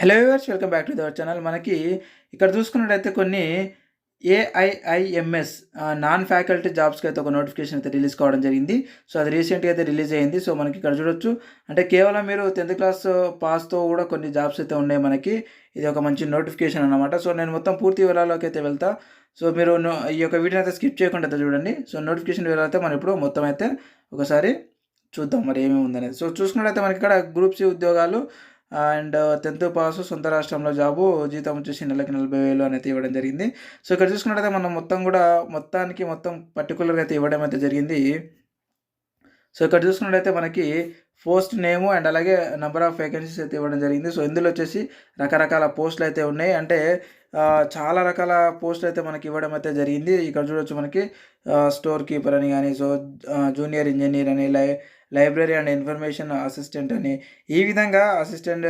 Hello viewers welcome back to దవర్ channel మనకి ఇక్కడ చూసుకున్నట్టయితే కొన్ని ఏఐఐఎంఎస్ నాన్ ఫ్యాకల్టీ జాబ్స్కి అయితే ఒక నోటిఫికేషన్ అయితే రిలీజ్ కావడం జరిగింది. సో అది రీసెంట్గా అయితే రిలీజ్ అయ్యింది సో మనకి ఇక్కడ చూడొచ్చు. అంటే కేవలం మీరు టెన్త్ క్లాస్ పాస్తో కూడా కొన్ని జాబ్స్ అయితే ఉన్నాయి మనకి. ఇది ఒక మంచి నోటిఫికేషన్ అనమాట సో నేను మొత్తం పూర్తి వివరాల్లోకి అయితే వెళ్తా. సో మీరు ఈ యొక్క వీడియోని అయితే స్కిప్ చేయకుండా అయితే చూడండి. సో నోటిఫికేషన్ వివరాలు అయితే మనం ఇప్పుడు మొత్తం అయితే ఒకసారి చూద్దాం. మరి ఏమేమి ఉందనేది. సో చూసుకున్నట్టయితే మనకి ఇక్కడ గ్రూప్ సి ఉద్యోగాలు అండ్ uh, టెన్త్ పాస్ సొంత రాష్ట్రంలో జాబు జీతం వచ్చేసి నెలకి నలభై వేలు అనేది ఇవ్వడం జరిగింది. సో ఇక్కడ చూసుకున్నట్టయితే మనం మొత్తం కూడా మొత్తానికి మొత్తం పర్టికులర్గా అయితే ఇవ్వడం అయితే జరిగింది. సో ఇక్కడ చూసుకున్నట్టయితే మనకి పోస్ట్ నేము అండ్ అలాగే నెంబర్ ఆఫ్ వేకెన్సీస్ అయితే ఇవ్వడం జరిగింది. సో ఇందులో వచ్చేసి రకరకాల పోస్టులు అయితే ఉన్నాయి. అంటే చాలా రకాల పోస్టులు అయితే మనకి ఇవ్వడం అయితే జరిగింది. ఇక్కడ చూడొచ్చు మనకి స్టోర్ కీపర్ అని కానీ సో జూనియర్ ఇంజనీర్ అని లై లైబ్రరీ అండ్ ఇన్ఫర్మేషన్ అసిస్టెంట్ అని ఈ విధంగా అసిస్టెంట్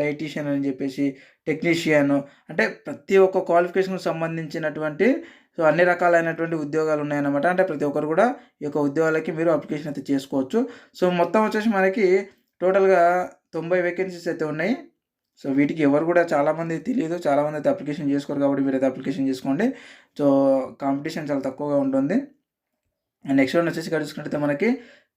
డైటీషియన్ అని చెప్పేసి టెక్నీషియన్ అంటే ప్రతి ఒక్క క్వాలిఫికేషన్కి సంబంధించినటువంటి సో అన్ని రకాలైనటువంటి ఉద్యోగాలు ఉన్నాయన్నమాట. అంటే ప్రతి ఒక్కరు కూడా ఈ యొక్క ఉద్యోగాలకి మీరు అప్లికేషన్ అయితే చేసుకోవచ్చు. సో మొత్తం వచ్చేసి మనకి టోటల్గా తొంభై వేకెన్సీస్ అయితే ఉన్నాయి. సో వీటికి ఎవరు కూడా చాలామంది తెలియదు చాలామంది అయితే అప్లికేషన్ చేసుకోరు కాబట్టి మీరు అయితే అప్లికేషన్ చేసుకోండి. సో కాంపిటీషన్ చాలా తక్కువగా ఉంటుంది. నెక్స్ట్ వన్ వచ్చేసి ఇక్కడ చూసుకుంటే మనకి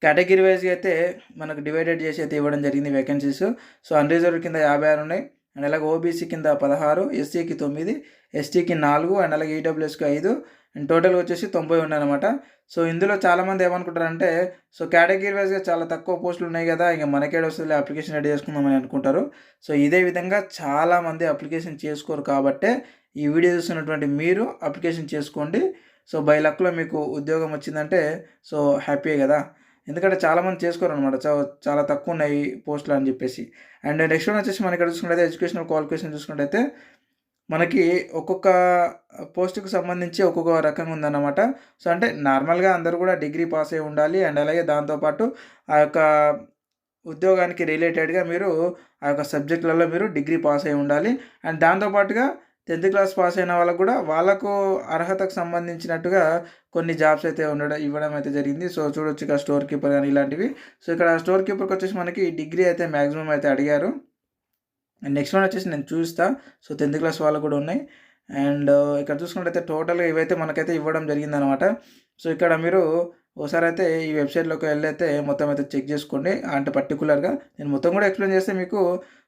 కేటగిరీ వైజ్గా అయితే మనకు డివైడెడ్ చేసి అయితే ఇవ్వడం జరిగింది వేకెన్సీస్ సో అన్రిజర్వ్ కింద యాభై ఆరు ఉన్నాయి. అండ్ అలాగే ఓబీసీ కింద పదహారు ఎస్సీకి తొమ్మిది ఎస్టీకి నాలుగు అండ్ అలాగే ఈడబ్ల్యూఎస్కి ఐదు అండ్ టోటల్ వచ్చేసి తొంభై ఉన్నాయన్నమాట సో ఇందులో చాలామంది ఏమనుకుంటారంటే సో కేటగిరీ వైజ్గా చాలా తక్కువ పోస్టులు ఉన్నాయి కదా ఇంకా మనకేడ వస్తుంది అప్లికేషన్ రెడీ చేసుకుందామని అనుకుంటారు. సో ఇదే విధంగా చాలామంది అప్లికేషన్ చేసుకోరు కాబట్టే ఈ వీడియో చూస్తున్నటువంటి మీరు అప్లికేషన్ చేసుకోండి. సో బై లక్లో మీకు ఉద్యోగం వచ్చిందంటే సో హ్యాపీ కదా. ఎందుకంటే చాలామంది చేసుకోరు అనమాట చాలా తక్కువ ఉన్నాయి పోస్టులు అని చెప్పేసి. అండ్ నెక్స్ట్ వన్ వచ్చేసి మనకి ఇక్కడ చూసుకుంటే ఎడ్యుకేషనల్ క్వాలిఫికేషన్ చూసుకున్నట్టయితే మనకి ఒక్కొక్క పోస్టుకు సంబంధించి ఒక్కొక్క రకంగా ఉందన్నమాట. సో అంటే నార్మల్గా అందరూ కూడా డిగ్రీ పాస్ అయి ఉండాలి. అండ్ అలాగే దాంతోపాటు ఆ యొక్క ఉద్యోగానికి రిలేటెడ్గా మీరు ఆ యొక్క సబ్జెక్టులలో మీరు డిగ్రీ పాస్ అయి ఉండాలి. అండ్ దాంతోపాటుగా టెన్త్ క్లాస్ పాస్ అయిన వాళ్ళకు కూడా వాళ్ళకు అర్హతకు సంబంధించినట్టుగా కొన్ని జాబ్స్ అయితే ఉండడం ఇవ్వడం అయితే జరిగింది. సో చూడొచ్చు ఇక్కడ స్టోర్ కీపర్ కానీ ఇలాంటివి. సో ఇక్కడ స్టోర్ కీపర్కి వచ్చేసి మనకి డిగ్రీ అయితే మ్యాక్సిమం అయితే అడిగారు. నెక్స్ట్ వన్ వచ్చేసి నేను చూస్తా. సో టెన్త్ క్లాస్ వాళ్ళకు కూడా ఉన్నాయి. అండ్ ఇక్కడ చూసుకున్నట్టయితే టోటల్గా ఇవైతే మనకైతే ఇవ్వడం జరిగిందనమాట. సో ఇక్కడ మీరు ఒకసారి అయితే ఈ వెబ్సైట్లోకి వెళ్ళైతే మొత్తం అయితే చెక్ చేసుకోండి. అంటే పర్టికులర్గా నేను మొత్తం కూడా ఎక్స్ప్లెయిన్ చేస్తే మీకు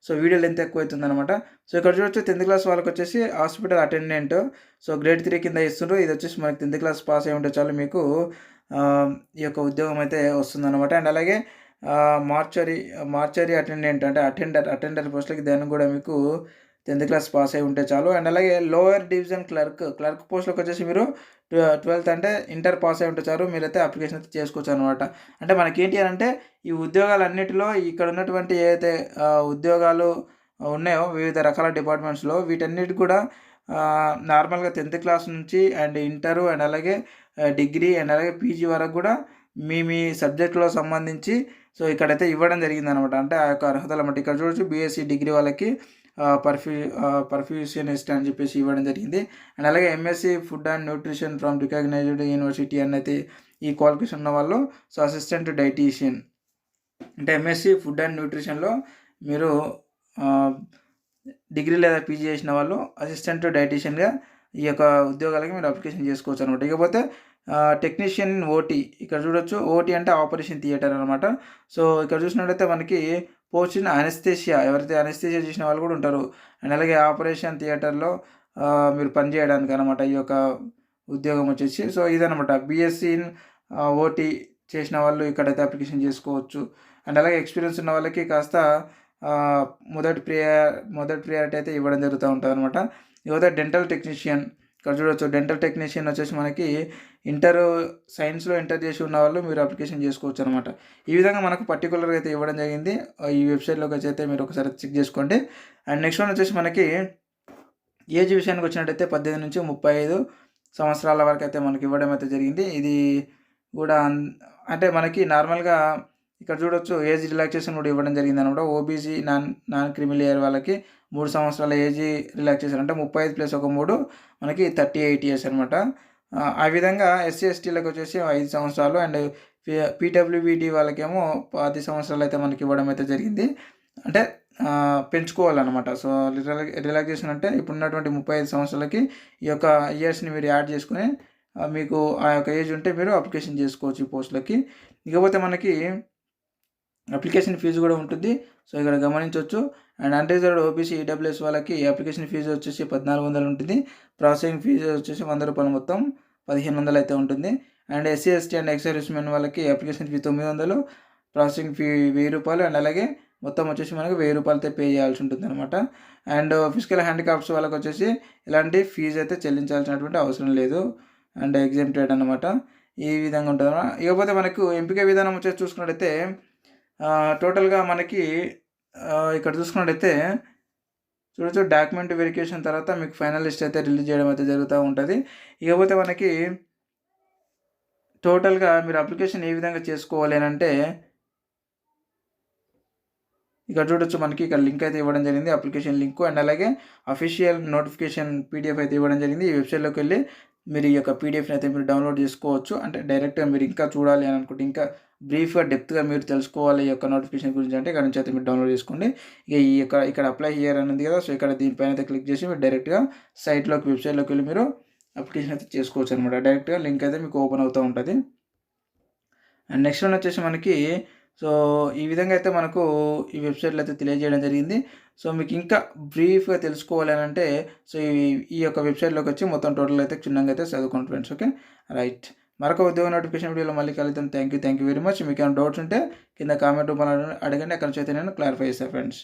సో వీడియో లెంత్ ఎక్కువ అవుతుంది అనమాట సో ఇక్కడ చూడొచ్చు టెన్త్ క్లాస్ వాళ్ళకి వచ్చేసి hospital attendant. So grade three కింద ఇస్తుండ్రు. ఇది వచ్చేసి మనకి టెన్త్ క్లాస్ పాస్ అయి ఉంటే చాలు మీకు ఈ యొక్క ఉద్యోగం అయితే వస్తుందన్నమాట. అండ్ అలాగే మార్చరీ మార్చరీ అటెండెంట్ అంటే అటెండర్ అటెండర్ పోస్టులకి దాన్ని కూడా మీకు టెన్త్ క్లాస్ పాస్ అయి ఉంటే చాలు. అండ్ అలాగే లోయర్ డివిజన్ క్లర్క్ క్లర్క్ పోస్ట్లోకి వచ్చేసి మీరు ట్వెల్త్ అంటే ఇంటర్ పాస్ అయి ఉంటే చాలు మీరైతే అప్లికేషన్ అయితే చేసుకోవచ్చు అనమాట అంటే మనకి ఏంటి అని అంటే ఈ ఉద్యోగాలన్నిటిలో ఇక్కడ ఉన్నటువంటి ఏదైతే ఉద్యోగాలు ఉన్నాయో వివిధ రకాల డిపార్ట్మెంట్స్లో వీటన్నిటి కూడా నార్మల్గా టెన్త్ క్లాస్ నుంచి అండ్ ఇంటరు అండ్ అలాగే డిగ్రీ అండ్ అలాగే పీజీ వరకు కూడా మీ మీ సబ్జెక్టులో సంబంధించి సో ఇక్కడైతే ఇవ్వడం జరిగింది అనమాట అంటే ఆ యొక్క అర్హతలు అన్నమాట. ఇక్కడ చూడొచ్చు బీఎస్సీ డిగ్రీ వాళ్ళకి పర్ఫ్యూ పర్ఫ్యూషనిస్ట్ అని చెప్పేసి ఇవ్వడం జరిగింది. అండ్ అలాగే MSc food and nutrition from recognised university అనేది ఈ క్వాలిఫికేషన్ ఉన్న వాళ్ళు సో అసిస్టెంట్ డైటీషియన్. అంటే ఎంఎస్సి ఫుడ్ అండ్ న్యూట్రిషన్లో మీరు డిగ్రీ లేదా పీజీ చేసిన వాళ్ళు అసిస్టెంట్ డైటీషియన్గా ఈ యొక్క ఉద్యోగాలకి మీరు అప్లికేషన్ చేసుకోవచ్చు అనమాట. ఇకపోతే టెక్నీషియన్ ఓటీ ఇక్కడ చూడొచ్చు ఓటీ అంటే ఆపరేషన్ థియేటర్ అనమాట. సో ఇక్కడ చూసినట్టయితే మనకి పోస్ట్ ఇన్ ఎవరైతే అనెస్థేషియా చేసిన వాళ్ళు కూడా ఉంటారు. అండ్ అలాగే ఆపరేషన్ థియేటర్లో మీరు పనిచేయడానికి అనమాట ఈ యొక్క ఉద్యోగం వచ్చేసి. సో ఇదనమాట. బీఎస్సీ ఇన్ ఓటీ చేసిన వాళ్ళు ఇక్కడైతే అప్లికేషన్ చేసుకోవచ్చు. అండ్ అలాగే ఎక్స్పీరియన్స్ ఉన్న వాళ్ళకి కాస్త మొదటి ప్రియర్ మొదటి ప్రియారిటీ అయితే ఇవ్వడం జరుగుతూ ఉంటుంది అనమాట ఇకపోతే డెంటల్ టెక్నీషియన్ ఇక్కడ చూడొచ్చు డెంటల్ టెక్నీషియన్ వచ్చేసి మనకి ఇంటర్ సైన్స్లో ఇంటర్ చేసి ఉన్న వాళ్ళు మీరు అప్లికేషన్ చేసుకోవచ్చు అనమాట ఈ విధంగా మనకు పర్టికులర్గా అయితే ఇవ్వడం జరిగింది. ఈ వెబ్సైట్లోకి వచ్చి అయితే మీరు ఒకసారి చెక్ చేసుకోండి. అండ్ నెక్స్ట్ వన్ వచ్చేసి మనకి ఏజ్ విషయానికి వచ్చినట్టయితే పద్దెనిమిది నుంచి ముప్పై ఐదు సంవత్సరాల వరకు అయితే మనకి ఇవ్వడం అయితే జరిగింది. ఇది కూడా అంటే మనకి నార్మల్గా ఇక్కడ చూడొచ్చు ఏజ్ రిలాక్సేషన్ కూడా ఇవ్వడం జరిగింది అనమాట ఓబీసీ నాన్ నాన్ క్రిమిలియర్ వాళ్ళకి మూడు సంవత్సరాల ఏజ్ రిలాక్సేషన్ అంటే ముప్పై ఐదు ప్లస్ ఒక మూడు మనకి థర్టీ ఎయిట్ ఇయర్స్ అనమాట ఆ విధంగా ఎస్సీ ఎస్టీలకు వచ్చేసి ఐదు సంవత్సరాలు అండ్ పీడబ్ల్యూబీడి వాళ్ళకేమో పది సంవత్సరాలు అయితే మనకి ఇవ్వడం అయితే జరిగింది. అంటే పెంచుకోవాలన్నమాట. సో రిలాక్సేషన్ అంటే ఇప్పుడున్నటువంటి ముప్పై ఐదు సంవత్సరాలకి ఈ యొక్క ఇయర్స్ని మీరు యాడ్ చేసుకుని మీకు ఆ యొక్క ఏజ్ ఉంటే మీరు అప్లికేషన్ చేసుకోవచ్చు ఈ పోస్టులకి. ఇకపోతే మనకి అప్లికేషన్ ఫీజు కూడా ఉంటుంది. సో ఇక్కడ గమనించవచ్చు. అండ్ అన్రిజర్వ్డ్ ఓబీసీ ఈడబ్ల్యూఎస్ వాళ్ళకి అప్లికేషన్ ఫీజు వచ్చేసి పద్నాలుగు వందలు ఉంటుంది. ప్రాసెసింగ్ ఫీజు వచ్చేసి వంద రూపాయలు మొత్తం పదిహేను వందలు అయితే ఉంటుంది. And SC ST and ex వాళ్ళకి అప్లికేషన్ ఫీ తొమ్మిది వందలు ప్రాసెసింగ్ ఫీ వెయ్యి రూపాయలు అండ్ అలాగే మొత్తం వచ్చేసి మనకి వెయ్యి రూపాయలతో పే చేయాల్సి ఉంటుంది అనమాట అండ్ ఫిజికల్ హ్యాండిక్రాఫ్ట్స్ వాళ్ళకి వచ్చేసి ఇలాంటి ఫీజు అయితే చెల్లించాల్సినటువంటి అవసరం లేదు. అండ్ ఎగ్జామ్టెడ్ అనమాట ఈ విధంగా ఉంటుంది ఇకపోతే మనకు ఎంపిక విధానం వచ్చేసి చూసుకున్నట్టయితే టోటల్గా మనకి ఇక్కడ చూసుకున్నట్టయితే చూడొచ్చు డాక్యుమెంట్ వెరిఫికేషన్ తర్వాత మీకు ఫైనల్ లిస్ట్ అయితే రిలీజ్ చేయడం అయితే జరుగుతూ ఉంటుంది. ఇకపోతే మనకి టోటల్గా మీరు అప్లికేషన్ ఏ విధంగా చేసుకోవాలి అంటే ఇక్కడ చూడొచ్చు మనకి ఇక్కడ లింక్ అయితే ఇవ్వడం జరిగింది అప్లికేషన్ లింక్ అండ్ అలాగే అఫీషియల్ నోటిఫికేషన్ పీడిఎఫ్ అయితే ఇవ్వడం జరిగింది. ఈ వెబ్సైట్లోకి వెళ్ళి మీరు ఈ యొక్క పీడిఎఫ్ని అయితే మీరు డౌన్లోడ్ చేసుకోవచ్చు. అంటే డైరెక్ట్గా మీరు ఇంకా చూడాలి అని అనుకుంటే ఇంకా బ్రీఫ్గా డెప్త్గా మీరు తెలుసుకోవాలి ఈ యొక్క నోటిఫికేషన్ గురించి అంటే ఇక్కడ నుంచి అయితే మీరు డౌన్లోడ్ చేసుకోండి. ఇక ఈ యొక్క ఇక్కడ అప్లై చేయాలి అనేది కదా సో ఇక్కడ దీనిపైన అయితే క్లిక్ చేసి మీరు డైరెక్ట్గా సైట్లోకి వెబ్సైట్లోకి వెళ్ళి మీరు అప్లికేషన్ అయితే చేసుకోవచ్చు అనమాట డైరెక్ట్గా లింక్ అయితే మీకు ఓపెన్ అవుతూ ఉంటుంది. అండ్ నెక్స్ట్ వన్ వచ్చేసి మనకి సో ఈ విధంగా అయితే మనకు ఈ వెబ్సైట్లో అయితే తెలియజేయడం జరిగింది. సో మీకు ఇంకా బ్రీఫ్గా తెలుసుకోవాలి అని అంటే సో ఈ ఈ యొక్క వెబ్సైట్లోకి వచ్చి మొత్తం టోటల్ అయితే క్షుణ్ణంగా అయితే చదువుకోండి ఫ్రెండ్స్ ఓకే? రైట్. మరొక ఉద్యోగ నోటిఫికేషన్ వీడియోలో మళ్ళీ కలుద్దాం. Thank you thank you very much. మీకు ఏమైనా డౌట్స్ ఉంటే కింద కామెంట్ రూపంలో అడగండి. అక్కడ నుంచి అయితే నేను క్లారిఫై చేస్తాను ఫ్రెండ్స్.